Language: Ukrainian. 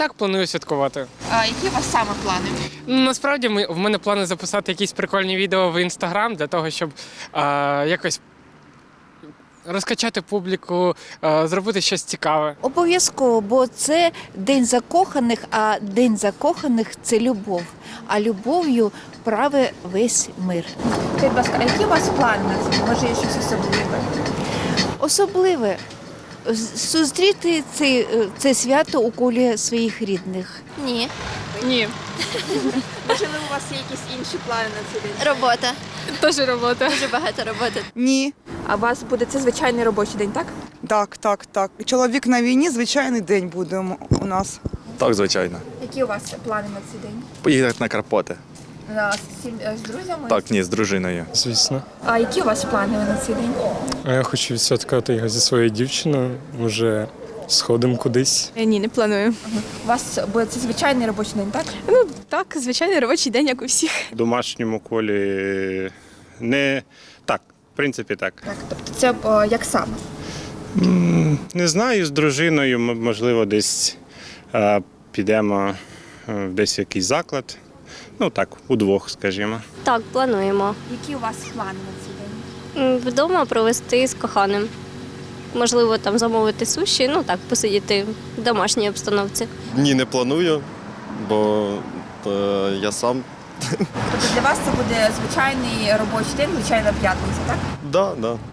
Так, планую святкувати. А які у вас саме плани? Ну, Насправді ми, в мене плани записати якісь прикольні відео в інстаграм для того, щоб е, якось розкачати публіку, е, зробити щось цікаве. Обов'язково, бо це день закоханих, а день закоханих це любов. А любов'ю праве весь мир. Скажіть, будь ласка, а які у вас плани на це? Може, є щось особливе? Особливе зустріти це, це свято у колі своїх рідних. Ні. Ні, Можливо, у вас є якісь інші плани на цей день? Робота. теж робота. Дуже багато роботи. Ні, А у вас буде це звичайний робочий день, так? так, так, так. Чоловік на війні, звичайний день буде у нас. Так, звичайно. Які у вас плани на цей день? Поїхати на Карпати. На, з, сім- е, з друзями? Так, ні, з дружиною. Звісно. А які у вас плани на цей день? А я хочу відсвяткувати його зі своєю дівчиною. Може, сходимо кудись. Ні, не планую. У вас буде це звичайний робочий день, так? Ну так, звичайний робочий день, як у всіх. В домашньому колі не так, в принципі, так. Так, тобто це е, як саме? Не знаю, з дружиною, м- можливо, десь е, підемо е, десь в якийсь заклад. Ну так, удвох, скажімо. Так, плануємо. Які у вас плани на цей день? Вдома провести з коханим. Можливо, там замовити суші, ну так, посидіти в домашній обстановці. Ні, не планую, бо е, я сам. Тобто для вас це буде звичайний робочий день, звичайна п'ятниця, так? Да, да.